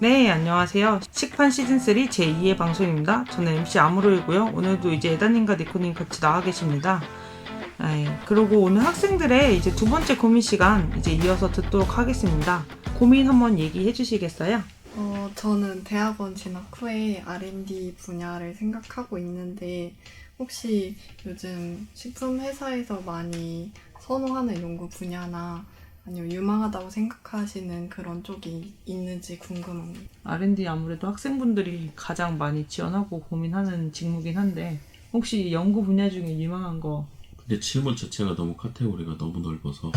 네, 안녕하세요. 식판 시즌3 제2의 방송입니다. 저는 MC 아무로이고요. 오늘도 이제 에다님과 니코님 같이 나와 계십니다. 네, 그리고 오늘 학생들의 이제 두 번째 고민 시간 이제 이어서 듣도록 하겠습니다. 고민 한번 얘기해 주시겠어요? 어, 저는 대학원 진학 후에 R&D 분야를 생각하고 있는데 혹시 요즘 식품 회사에서 많이 선호하는 연구 분야나 아니면 유망하다고 생각하시는 그런 쪽이 있는지 궁금합니다. R&D 아무래도 학생분들이 가장 많이 지원하고 고민하는 직무긴 한데 혹시 연구 분야 중에 유망한 거 근데 질문 자체가 너무 카테고리가 너무 넓어서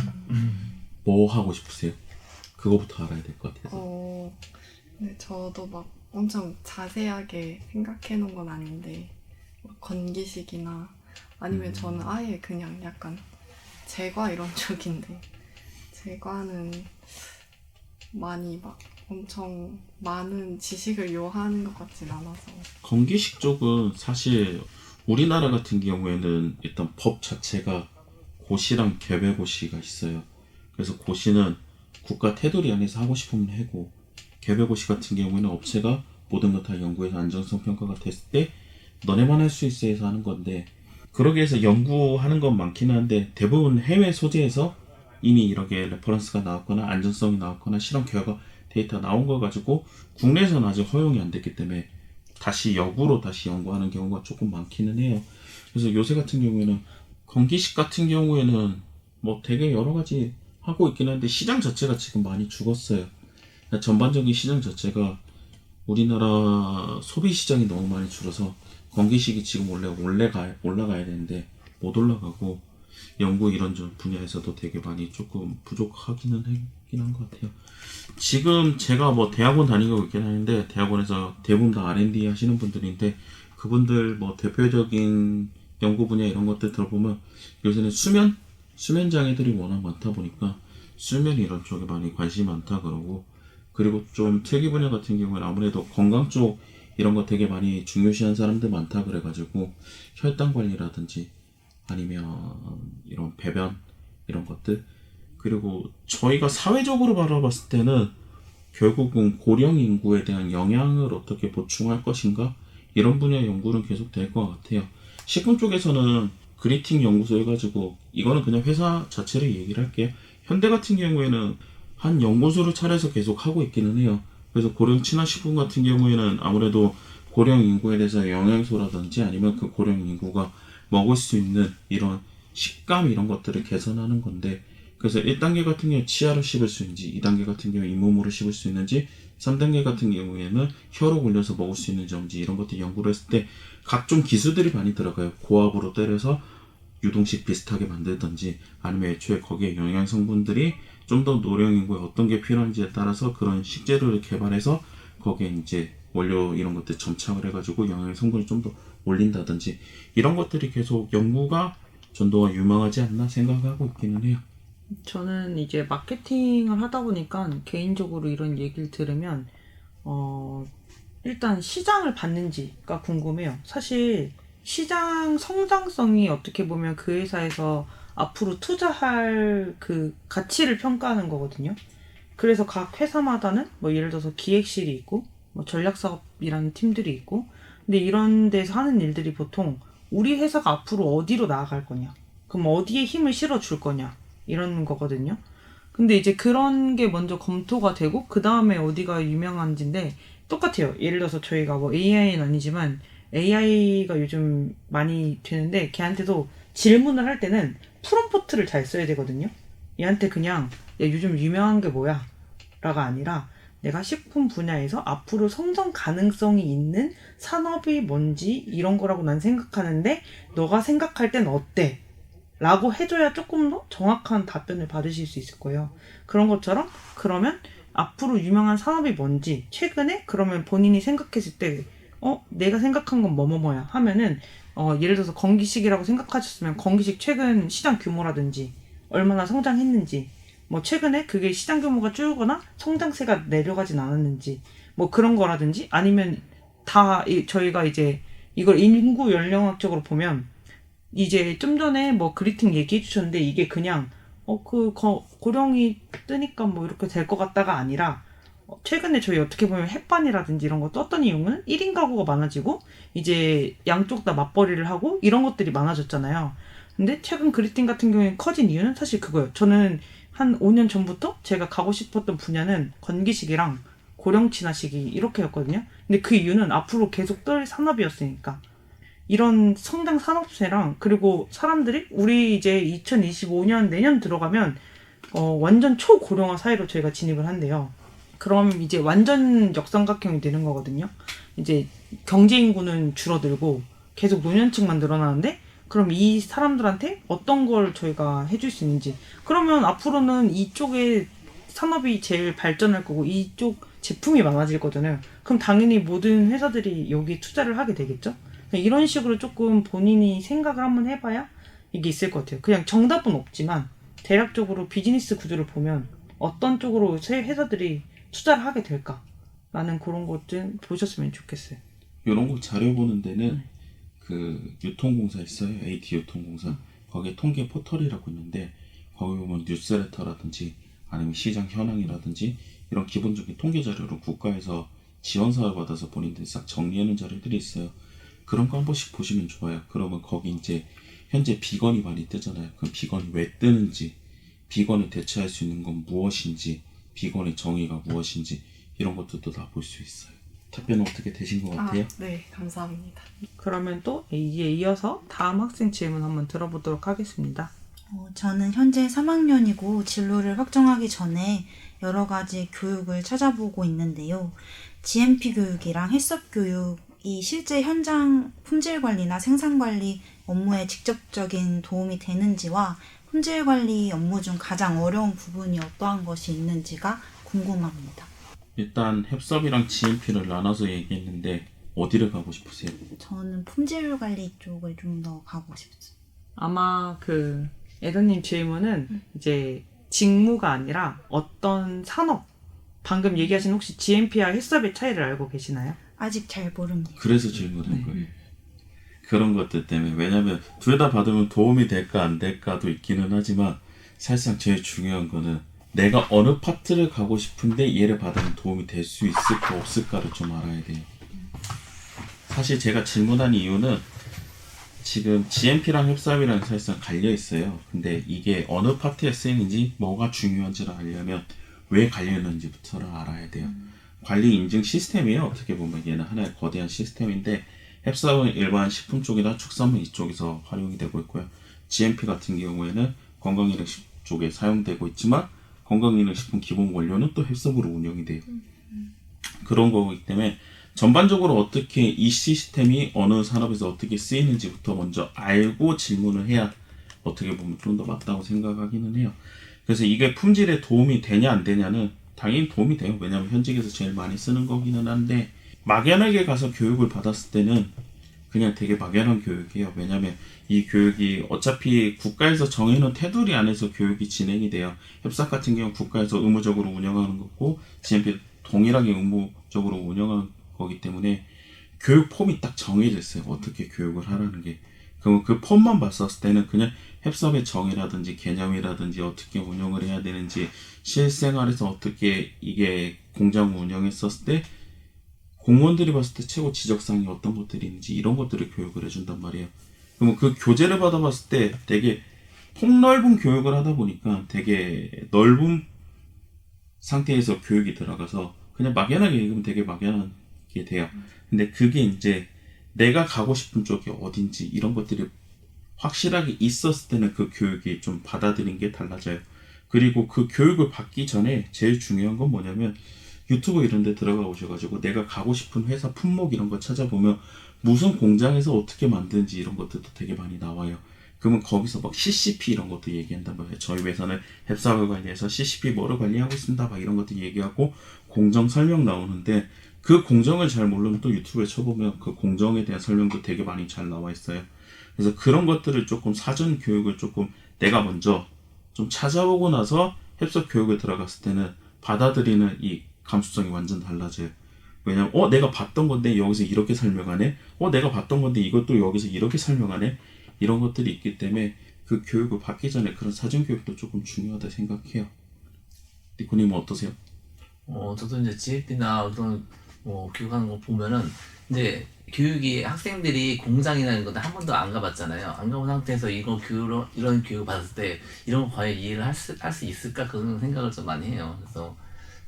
뭐 하고 싶으세요? 그거부터 알아야 될 것 같아서 어, 근데 저도 막 엄청 자세하게 생각해 놓은 건 아닌데 막 건기식이나 아니면 음. 저는 아예 그냥 약간 제과 이런 쪽인데 제과는 많이 막 엄청 많은 지식을 요하는 것 같진 않아서 건기식 쪽은 사실 우리나라 같은 경우에는 일단 법 자체가 고시랑 개별고시가 있어요. 그래서 고시는 국가 테두리 안에서 하고 싶으면 하고 개별고시 같은 경우에는 업체가 모든 것 다 연구해서 안정성 평가가 됐을 때 너네만 할 수 있어 해서 하는 건데 그러기 위해서 연구하는 건 많긴 한데 대부분 해외 소재에서 이미 이렇게 레퍼런스가 나왔거나 안전성이 나왔거나 실험 결과 데이터 나온 거 가지고 국내에서는 아직 허용이 안 됐기 때문에 다시 역으로 다시 연구하는 경우가 조금 많기는 해요. 그래서 요새 같은 경우에는 건기식 같은 경우에는 뭐 되게 여러 가지 하고 있긴 한데 시장 자체가 지금 많이 죽었어요. 그러니까 전반적인 시장 자체가 우리나라 소비 시장이 너무 많이 줄어서 건기식이 지금 원래 올라가, 올라가야 되는데 못 올라가고 연구 이런 좀 분야에서도 되게 많이 조금 부족하기는 하긴 한 것 같아요. 지금 제가 뭐 대학원 다니고 있긴 하는데 대학원에서 대부분 다 R&D 하시는 분들인데 그분들 뭐 대표적인 연구 분야 이런 것들 들어보면 요새는 수면 수면 장애들이 워낙 많다 보니까 수면 이런 쪽에 많이 관심이 많다 그러고 그리고 좀 특이 분야 같은 경우는 아무래도 건강 쪽 이런 거 되게 많이 중요시한 사람들 많다 그래가지고 혈당 관리라든지 아니면 이런 배변 이런 것들 그리고 저희가 사회적으로 바라봤을 때는 결국은 고령 인구에 대한 영향을 어떻게 보충할 것인가 이런 분야 연구는 계속 될 것 같아요. 식품 쪽에서는 그리팅 연구소 해가지고 이거는 그냥 회사 자체를 얘기를 할게요. 현대 같은 경우에는 한 연구소를 차려서 계속 하고 있기는 해요. 그래서 고령 친화 식품 같은 경우에는 아무래도 고령 인구에 대해서 영양소라든지 아니면 그 고령 인구가 먹을 수 있는 이런 식감 이런 것들을 개선하는 건데 그래서 1단계 같은 경우에 치아로 씹을 수 있는지 2단계 같은 경우에 잇몸으로 씹을 수 있는지 3단계 같은 경우에는 혀로 굴려서 먹을 수 있는지 없는지 이런 것들 연구를 했을 때 각종 기술들이 많이 들어가요. 고압으로 때려서 유동식 비슷하게 만들든지 아니면 애초에 거기에 영양 성분들이 좀 더 노령 인구에 어떤 게 필요한지에 따라서 그런 식재료를 개발해서 거기에 이제 원료 이런 것들 점착을 해가지고 영양 성분을 좀 더 올린다든지 이런 것들이 계속 연구가 전도가 유망하지 않나 생각하고 있기는 해요. 저는 이제 마케팅을 하다 보니까 개인적으로 이런 얘기를 들으면 어 일단 시장을 받는지가 궁금해요. 사실 시장 성장성이 어떻게 보면 그 회사에서 앞으로 투자할 그 가치를 평가하는 거거든요. 그래서 각 회사마다는 뭐 예를 들어서 기획실이 있고 뭐 전략사업이라는 팀들이 있고 근데 이런 데서 하는 일들이 보통 우리 회사가 앞으로 어디로 나아갈 거냐 그럼 어디에 힘을 실어 줄 거냐 이런 거거든요. 근데 이제 그런 게 먼저 검토가 되고 그 다음에 어디가 유명한지인데 똑같아요. 예를 들어서 저희가 뭐 AI는 아니지만 AI가 요즘 많이 되는데 걔한테도 질문을 할 때는 프롬포트를 잘 써야 되거든요. 얘한테 그냥 야, 요즘 유명한 게 뭐야? 라가 아니라 내가 식품 분야에서 앞으로 성장 가능성이 있는 산업이 뭔지 이런 거라고 난 생각하는데 너가 생각할 땐 어때? 라고 해줘야 조금 더 정확한 답변을 받으실 수 있을 거예요. 그런 것처럼 그러면 앞으로 유명한 산업이 뭔지 최근에 그러면 본인이 생각했을 때 어, 내가 생각한 건 뭐뭐뭐야 하면은 어, 예를 들어서 건기식이라고 생각하셨으면 건기식 최근 시장 규모라든지 얼마나 성장했는지 뭐 최근에 그게 시장 규모가 줄거나 성장세가 내려가진 않았는지 뭐 그런 거라든지 아니면 다 이- 저희가 이제 이걸 인구 연령학적으로 보면 이제 좀 전에 뭐 그리팅 얘기해 주셨는데 이게 그냥 어그 고령이 뜨니까 뭐 이렇게 될 것 같다가 아니라 어, 최근에 저희 어떻게 보면 햇반이라든지 이런 거 떴던 이유는 1인 가구가 많아지고 이제 양쪽 다 맞벌이를 하고 이런 것들이 많아졌잖아요. 근데 최근 그리팅 같은 경우에 커진 이유는 사실 그거예요. 저는 한 5년 전부터 제가 가고 싶었던 분야는 건기식이랑 고령 친화식이 이렇게였거든요. 근데 그 이유는 앞으로 계속 뜰 산업이었으니까. 이런 성장 산업체랑 그리고 사람들이 우리 이제 2025년 내년 들어가면 어, 완전 초고령화 사회로 저희가 진입을 한대요. 그럼 이제 완전 역삼각형이 되는 거거든요. 이제 경제 인구는 줄어들고 계속 노년층만 늘어나는데 그럼 이 사람들한테 어떤 걸 저희가 해줄 수 있는지 그러면 앞으로는 이쪽에 산업이 제일 발전할 거고 이쪽 제품이 많아질 거잖아요. 그럼 당연히 모든 회사들이 여기 투자를 하게 되겠죠. 이런 식으로 조금 본인이 생각을 한번 해봐야 이게 있을 것 같아요. 그냥 정답은 없지만 대략적으로 비즈니스 구조를 보면 어떤 쪽으로 새 회사들이 투자를 하게 될까 라는 그런 것좀 보셨으면 좋겠어요. 이런 거 자료 보는 데는 그 유통공사 있어요. AT 유통공사. 거기에 통계 포털이라고 있는데 거기 보면 뉴스레터라든지 아니면 시장 현황이라든지 이런 기본적인 통계 자료를 국가에서 지원 사업을 받아서 본인들이 싹 정리하는 자료들이 있어요. 그런 거 한 번씩 보시면 좋아요. 그러면 거기 이제 현재 비건이 많이 뜨잖아요. 그럼 비건이 왜 뜨는지, 비건을 대체할 수 있는 건 무엇인지, 비건의 정의가 무엇인지 이런 것들도 다 볼 수 있어요. 답변은 어떻게 되신 것 같아요? 아, 네, 감사합니다. 그러면 또 이에 이어서 다음 학생 질문 한번 들어보도록 하겠습니다. 어, 저는 현재 3학년이고 진로를 확정하기 전에 여러 가지 교육을 찾아보고 있는데요. GMP 교육이랑 헬스업 교육이 실제 현장 품질 관리나 생산 관리 업무에 직접적인 도움이 되는지와 품질 관리 업무 중 가장 어려운 부분이 어떠한 것이 있는지가 궁금합니다. 일단 햅섭이랑 GMP를 나눠서 얘기했는데 어디를 가고 싶으세요? 저는 품질 관리 쪽을 좀 더 가고 싶어요. 아마 그 에더님 질문은 이제 직무가 아니라 어떤 산업 방금 얘기하신 혹시 GMP와 헬스업의 차이를 알고 계시나요? 아직 잘 모릅니다. 그래서 질문한 거예요. 그런 것들 때문에 왜냐면 둘 다 받으면 도움이 될까 안 될까도 있기는 하지만 사실상 제일 중요한 거는 내가 어느 파트를 가고 싶은데 얘를 받으면 도움이 될 수 있을까 없을까를 좀 알아야 돼요. 사실 제가 질문한 이유는 지금 GMP랑 햅삽이랑 사실상 갈려 있어요. 근데 이게 어느 파트에 쓰이는지 뭐가 중요한지를 알려면 왜 갈려 있는지부터를 알아야 돼요. 관리 인증 시스템이에요. 어떻게 보면 얘는 하나의 거대한 시스템인데 햅삽은 일반 식품 쪽이나 축산물 이쪽에서 활용이 되고 있고요. GMP 같은 경우에는 건강기능식 쪽에 사용되고 있지만 건강기능식품 기본 원료는 또 햅삽으로 운영이 돼요. 그런 거기 때문에 전반적으로 어떻게 이 시스템이 어느 산업에서 어떻게 쓰이는지부터 먼저 알고 질문을 해야 어떻게 보면 좀 더 맞다고 생각하기는 해요. 그래서 이게 품질에 도움이 되냐 안 되냐는 당연히 도움이 돼요. 왜냐하면 현직에서 제일 많이 쓰는 거기는 한데 막연하게 가서 교육을 받았을 때는 그냥 되게 막연한 교육이에요. 왜냐하면 이 교육이 어차피 국가에서 정해놓은 테두리 안에서 교육이 진행이 돼요. 협삭 같은 경우 국가에서 의무적으로 운영하는 거고 GMP 동일하게 의무적으로 운영하는 거기 때문에 교육 폼이 딱 정해져 있어요. 어떻게 교육을 하라는 게. 그럼 그 폼만 봤었을 때는 그냥 햅섭의 정의라든지 개념이라든지 어떻게 운영을 해야 되는지 실생활에서 어떻게 이게 공장 운영했었을 때 공무원들이 봤을 때 최고 지적사항이 어떤 것들이 있는지 이런 것들을 교육을 해준단 말이에요. 그러면 그 교재를 받아봤을 때 되게 폭넓은 교육을 하다 보니까 되게 넓은 상태에서 교육이 들어가서 그냥 막연하게 읽으면 되게 막연하게 돼요. 근데 그게 이제 내가 가고 싶은 쪽이 어딘지 이런 것들이 확실하게 있었을 때는 그 교육이 좀 받아들인 게 달라져요. 그리고 그 교육을 받기 전에 제일 중요한 건 뭐냐면 유튜브 이런 데 들어가 오셔가지고 내가 가고 싶은 회사 품목 이런 거 찾아보면 무슨 공장에서 어떻게 만드는지 이런 것들도 되게 많이 나와요. 그러면 거기서 막 CCP 이런 것도 얘기한단 말이에요. 저희 회사는 햅삽을 관리해서 CCP 뭐를 관리하고 있습니다. 막 이런 것도 얘기하고 공정 설명 나오는데 그 공정을 잘 모르면 또 유튜브에 쳐보면 그 공정에 대한 설명도 되게 많이 잘 나와 있어요. 그래서 그런 것들을 조금 사전 교육을 조금 내가 먼저 좀 찾아보고 나서 햅삽 교육에 들어갔을 때는 받아들이는 이 감수성이 완전 달라져요. 왜냐면 어 내가 봤던 건데 여기서 이렇게 설명하네. 어 내가 봤던 건데 이것도 여기서 이렇게 설명하네. 이런 것들이 있기 때문에 그 교육을 받기 전에 그런 사전 교육도 조금 중요하다 생각해요. 니코님은 어떠세요? 어, 저도 이제 GFP나 어떤 뭐 교육하는 거 보면은 이제 교육이 학생들이 공장이나 이런 건데 한 번도 안 가봤잖아요. 안 가본 상태에서 이거 교육 이런 교육 받았을 때 이런 거 과연 이해를 할수 할 수 있을까 그런 생각을 좀 많이 해요. 그래서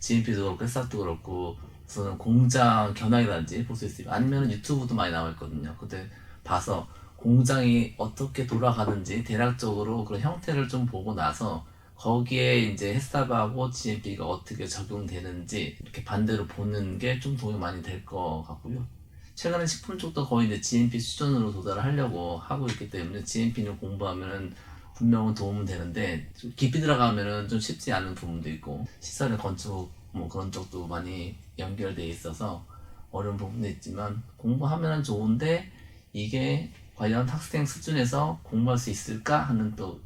GMP도 햇삭도 그렇고 저는 공장 견학이라든지 볼 수 있어요. 아니면 유튜브도 많이 나와 있거든요. 그때 봐서 공장이 어떻게 돌아가는지 대략적으로 그런 형태를 좀 보고 나서 거기에 이제 햇삽하고 GMP가 어떻게 적용되는지 이렇게 반대로 보는 게 좀 도움이 많이 될 것 같고요. 최근에 식품 쪽도 거의 이제 GMP 수준으로 도달을 하려고 하고 있기 때문에 GMP를 공부하면은 분명은 도움은 되는데 좀 깊이 들어가면은 좀 쉽지 않은 부분도 있고 시설의 건축 뭐 그런 쪽도 많이 연결돼 있어서 어려운 부분도 있지만 공부하면은 좋은데 이게 과연 학생 수준에서 공부할 수 있을까 하는 또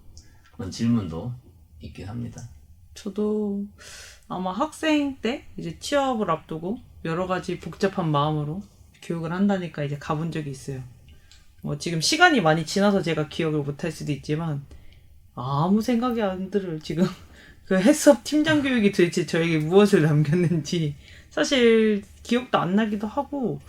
그런 질문도 있긴 합니다. 저도 아마 학생 때 이제 취업을 앞두고 여러 가지 복잡한 마음으로 교육을 한다니까 이제 가본 적이 있어요. 뭐 지금 시간이 많이 지나서 제가 기억을 못 할 수도 있지만 아무 생각이 안 들어요. 지금 그 해썹 팀장 교육이 도대체 저에게 무엇을 남겼는지 사실 기억도 안 나기도 하고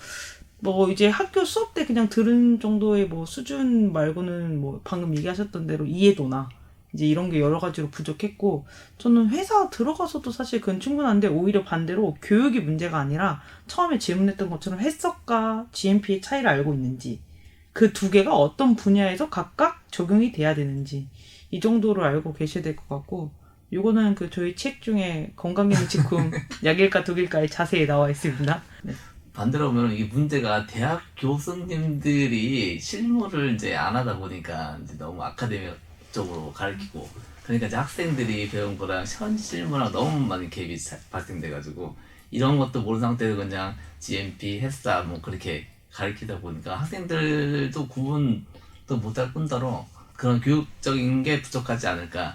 뭐 이제 학교 수업 때 그냥 들은 정도의 뭐 수준 말고는 뭐 방금 얘기하셨던 대로 이해도나 이제 이런 게 여러 가지로 부족했고 저는 회사 들어가서도 사실 그건 충분한데 오히려 반대로 교육이 문제가 아니라 처음에 질문했던 것처럼 해석과 GMP의 차이를 알고 있는지 그 두 개가 어떤 분야에서 각각 적용이 돼야 되는지 이 정도로 알고 계셔야 될 것 같고 요거는 그 저희 책 중에 건강기능식품 약일까 독일까에 자세히 나와 있습니다. 네. 반대로 보면 이게 문제가 대학 교수님들이 실무를 이제 안 하다 보니까 이제 너무 아카데미 쪽으로 가르치고 그러니까 이제 학생들이 배운 거랑 현 실무랑 너무 많이 갭이 사- 발생돼가지고 이런 것도 모르는 상태에서 그냥 GMP, 햇사 뭐 그렇게 가르치다 보니까 학생들도 구분도 못할 뿐더러 그런 교육적인 게 부족하지 않을까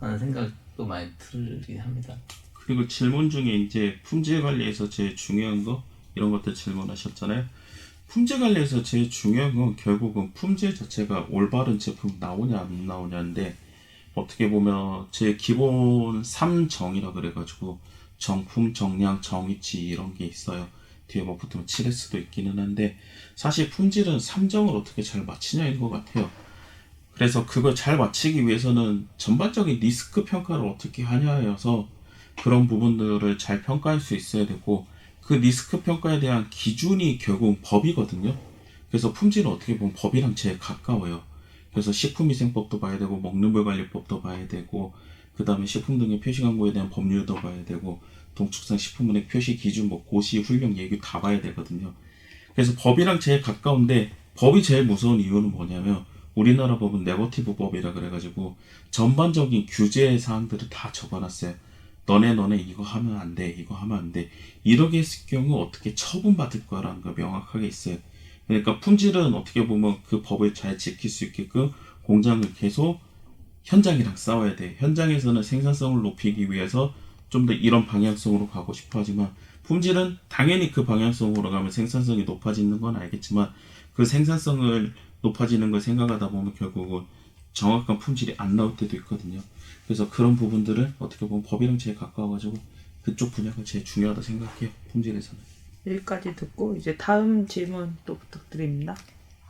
하는 생각 도 많이 들긴 합니다. 그리고 질문 중에 이제 품질 관리에서 제일 중요한 거 이런 것들 질문하셨잖아요. 품질 관리에서 제일 중요한 건 결국은 품질 자체가 올바른 제품 나오냐 안 나오냐인데 어떻게 보면 제 기본 3정이라 그래가지고 정품, 정량, 정위치 이런 게 있어요. 뒤에 뭐 붙으면 7S도 있기는 한데 사실 품질은 3정을 어떻게 잘 맞추냐인 것 같아요. 그래서 그걸 잘 맞추기 위해서는 전반적인 리스크 평가를 어떻게 하냐여서 그런 부분들을 잘 평가할 수 있어야 되고 그 리스크 평가에 대한 기준이 결국 법이거든요. 그래서 품질은 어떻게 보면 법이랑 제일 가까워요. 그래서 식품위생법도 봐야 되고 먹는물관리법도 봐야 되고 그 다음에 식품 등의 표시 광고에 대한 법률도 봐야 되고 동축산 식품은행 표시 기준 뭐 고시 훈령 예규 다 봐야 되거든요. 그래서 법이랑 제일 가까운데 법이 제일 무서운 이유는 뭐냐면 우리나라 법은 네거티브 법이라 그래가지고 전반적인 규제 사항들을 다 적어놨어요. 너네 너네 이거 하면 안 돼, 이거 하면 안 돼. 이렇게 했을 경우 어떻게 처분받을 거라는 거 명확하게 있어요. 그러니까 품질은 어떻게 보면 그 법을 잘 지킬 수 있게끔 공장을 계속 현장이랑 싸워야 돼. 현장에서는 생산성을 높이기 위해서 좀 더 이런 방향성으로 가고 싶어 하지만 품질은 당연히 그 방향성으로 가면 생산성이 높아지는 건 알겠지만 그 생산성을 높아지는 걸 생각하다 보면 결국은 정확한 품질이 안 나올 때도 있거든요. 그래서 그런 부분들을 어떻게 보면 법이랑 제일 가까워가지고 그쪽 분야가 제일 중요하다 생각해요. 품질에서는. 여기까지 듣고 이제 다음 질문 또 부탁드립니다.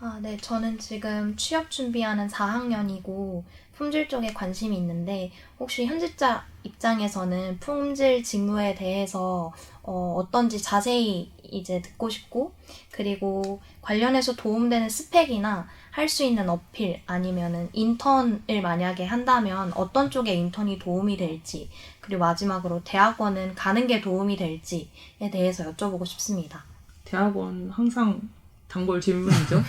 아, 네. 저는 지금 취업 준비하는 4학년이고 품질 쪽에 관심이 있는데 혹시 현직자 입장에서는 품질 직무에 대해서 어, 어떤지 자세히 이제 듣고 싶고 그리고 관련해서 도움되는 스펙이나 할 수 있는 어필 아니면은 인턴을 만약에 한다면 어떤 쪽에 인턴이 도움이 될지 그리고 마지막으로 대학원은 가는 게 도움이 될지에 대해서 여쭤보고 싶습니다. 대학원 항상 단골 질문이죠.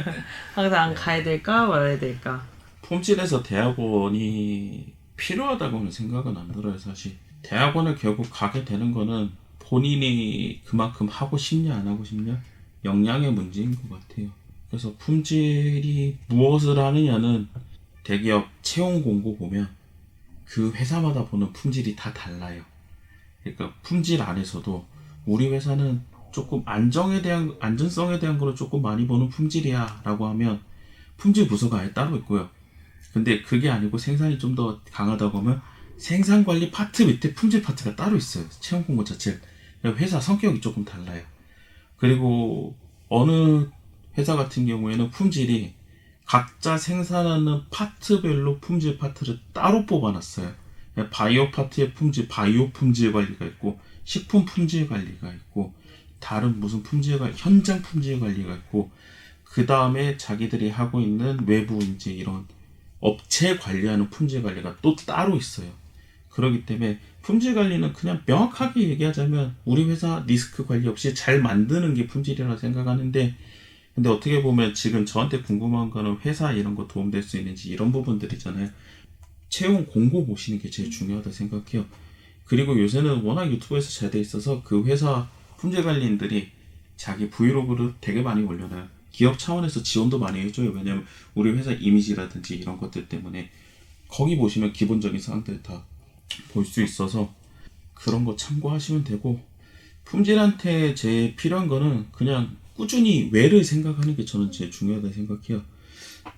항상 가야 될까 말아야 될까. 품질에서 대학원이 필요하다고는 생각은 안 들어요, 사실. 대학원을 결국 가게 되는 거는 본인이 그만큼 하고 싶냐, 안 하고 싶냐, 역량의 문제인 것 같아요. 그래서 품질이 무엇을 하느냐는 대기업 채용 공고 보면 그 회사마다 보는 품질이 다 달라요. 그러니까 품질 안에서도 우리 회사는 조금 안정에 대한, 안전성에 대한 거를 조금 많이 보는 품질이야 라고 하면 품질 부서가 아예 따로 있고요. 근데 그게 아니고 생산이 좀 더 강하다고 하면 생산 관리 파트 밑에 품질 파트가 따로 있어요. 채용 공고 자체. 회사 성격이 조금 달라요. 그리고 어느 회사 같은 경우에는 품질이 각자 생산하는 파트별로 품질 파트를 따로 뽑아놨어요. 바이오 파트의 품질, 바이오 품질 관리가 있고, 식품 품질 관리가 있고, 다른 무슨 품질 관리, 현장 품질 관리가 있고, 그 다음에 자기들이 하고 있는 외부 이제 이런 업체 관리하는 품질 관리가 또 따로 있어요. 그렇기 때문에 품질 관리는 그냥 명확하게 얘기하자면 우리 회사 리스크 관리 없이 잘 만드는 게 품질이라고 생각하는데 근데 어떻게 보면 지금 저한테 궁금한 거는 회사 이런 거 도움될 수 있는지 이런 부분들이잖아요. 채용 공고 보시는 게 제일 중요하다 생각해요. 그리고 요새는 워낙 유튜브에서 잘 돼 있어서 그 회사 품질 관리인들이 자기 브이로그를 되게 많이 올려놔요. 기업 차원에서 지원도 많이 해줘요. 왜냐면 우리 회사 이미지라든지 이런 것들 때문에 거기 보시면 기본적인 사항들 다 볼 수 있어서 그런 거 참고하시면 되고 품질한테 제일 필요한 거는 그냥 꾸준히 왜를 생각하는 게 저는 제일 중요하다 생각해요.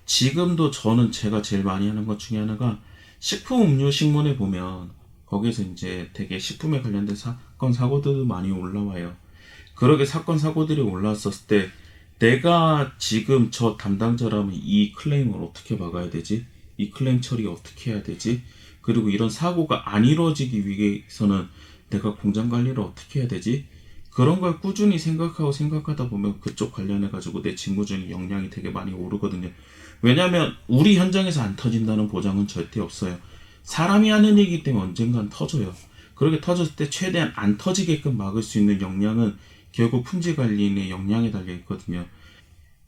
지금도 저는 제가 제일 많이 하는 것 중에 하나가 식품 음료 신문에 보면 거기서 이제 되게 식품에 관련된 사건 사고들도 많이 올라와요. 그렇게 사건 사고들이 올라왔었을 때 내가 지금 저 담당자라면 이 클레임을 어떻게 막아야 되지? 이 클레임 처리 어떻게 해야 되지? 그리고 이런 사고가 안 이루어지기 위해서는 내가 공장 관리를 어떻게 해야 되지? 그런 걸 꾸준히 생각하고 생각하다 보면 그쪽 관련해 가지고 내 직무 중에 역량이 되게 많이 오르거든요. 왜냐하면 우리 현장에서 안 터진다는 보장은 절대 없어요. 사람이 하는 일이기 때문에 언젠간 터져요. 그렇게 터졌을 때 최대한 안 터지게끔 막을 수 있는 역량은 결국 품질 관리인의 역량에 달려 있거든요.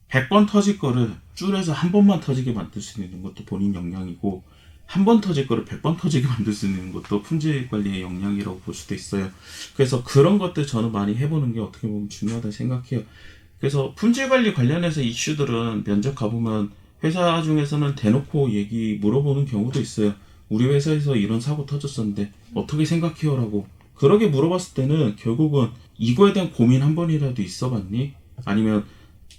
100번 터질 거를 줄여서 한 번만 터지게 만들 수 있는 것도 본인 역량이고 한 번 터질 거를 100번 터지게 만들 수 있는 것도 품질 관리의 역량이라고 볼 수도 있어요. 그래서 그런 것들 저는 많이 해보는 게 어떻게 보면 중요하다 생각해요. 그래서 품질 관리 관련해서 이슈들은 면접 가보면 회사 중에서는 대놓고 얘기 물어보는 경우도 있어요. 우리 회사에서 이런 사고 터졌었는데 어떻게 생각해요라고. 그러게 물어봤을 때는 결국은 이거에 대한 고민 한 번이라도 있어봤니? 아니면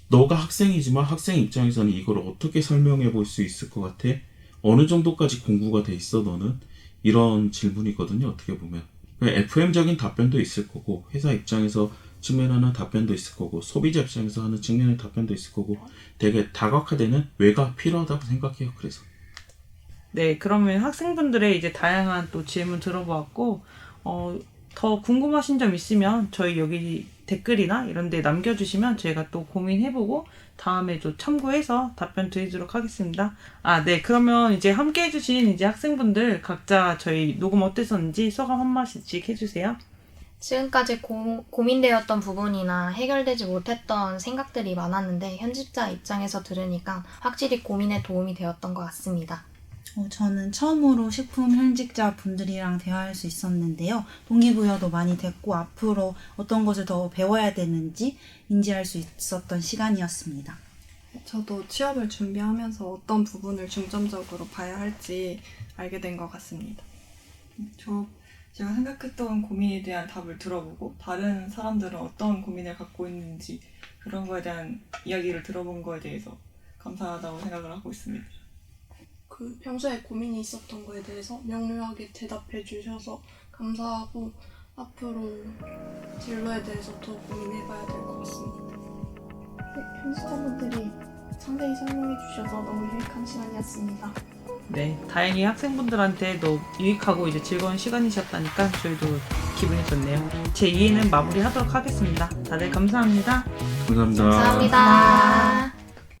너가 학생이지만 학생 입장에서는 이걸 어떻게 설명해 볼 수 있을 것 같아? 어느 정도까지 공부가 돼 있어 너는? 이런 질문이거든요 어떻게 보면 FM적인 답변도 있을 거고 회사 입장에서 측면하는 답변도 있을 거고 소비자 입장에서 하는 측면의 답변도 있을 거고 되게 다각화되는 외가 필요하다고 생각해요 그래서 네, 그러면 학생분들의 이제 다양한 또 질문 들어보았고, 어, 더 궁금하신 점 있으면 저희 여기 댓글이나 이런 데 남겨주시면 저희가 또 고민해보고 다음에 또 참고해서 답변 드리도록 하겠습니다. 아, 네. 그러면 이제 함께 해주신 이제 학생분들 각자 저희 녹음 어땠었는지 소감 한 마디씩 해주세요. 지금까지 고, 고민되었던 부분이나 해결되지 못했던 생각들이 많았는데 현직자 입장에서 들으니까 확실히 고민에 도움이 되었던 것 같습니다. 어, 저는 처음으로 식품 현직자 분들이랑 대화할 수 있었는데요. 동기부여도 많이 됐고 앞으로 어떤 것을 더 배워야 되는지 인지할 수 있었던 시간이었습니다. 저도 취업을 준비하면서 어떤 부분을 중점적으로 봐야 할지 알게 된 것 같습니다. 저 제가 생각했던 고민에 대한 답을 들어보고 다른 사람들은 어떤 고민을 갖고 있는지 그런 거에 대한 이야기를 들어본 거에 대해서 감사하다고 생각을 하고 있습니다. 그 평소에 고민이 있었던 거에 대해서 명료하게 대답해 주셔서 감사하고 앞으로 진로에 대해서 더 고민해 봐야 될 것 같습니다. 네, 편집자분들이 상세히 설명해 주셔서 너무 유익한 시간이었습니다. 네, 다행히 학생분들한테도 유익하고 이제 즐거운 시간이셨다니까 저희도 기분이 좋네요. 제 2회는 마무리하도록 하겠습니다. 다들 감사합니다. 감사합니다 감사합니다.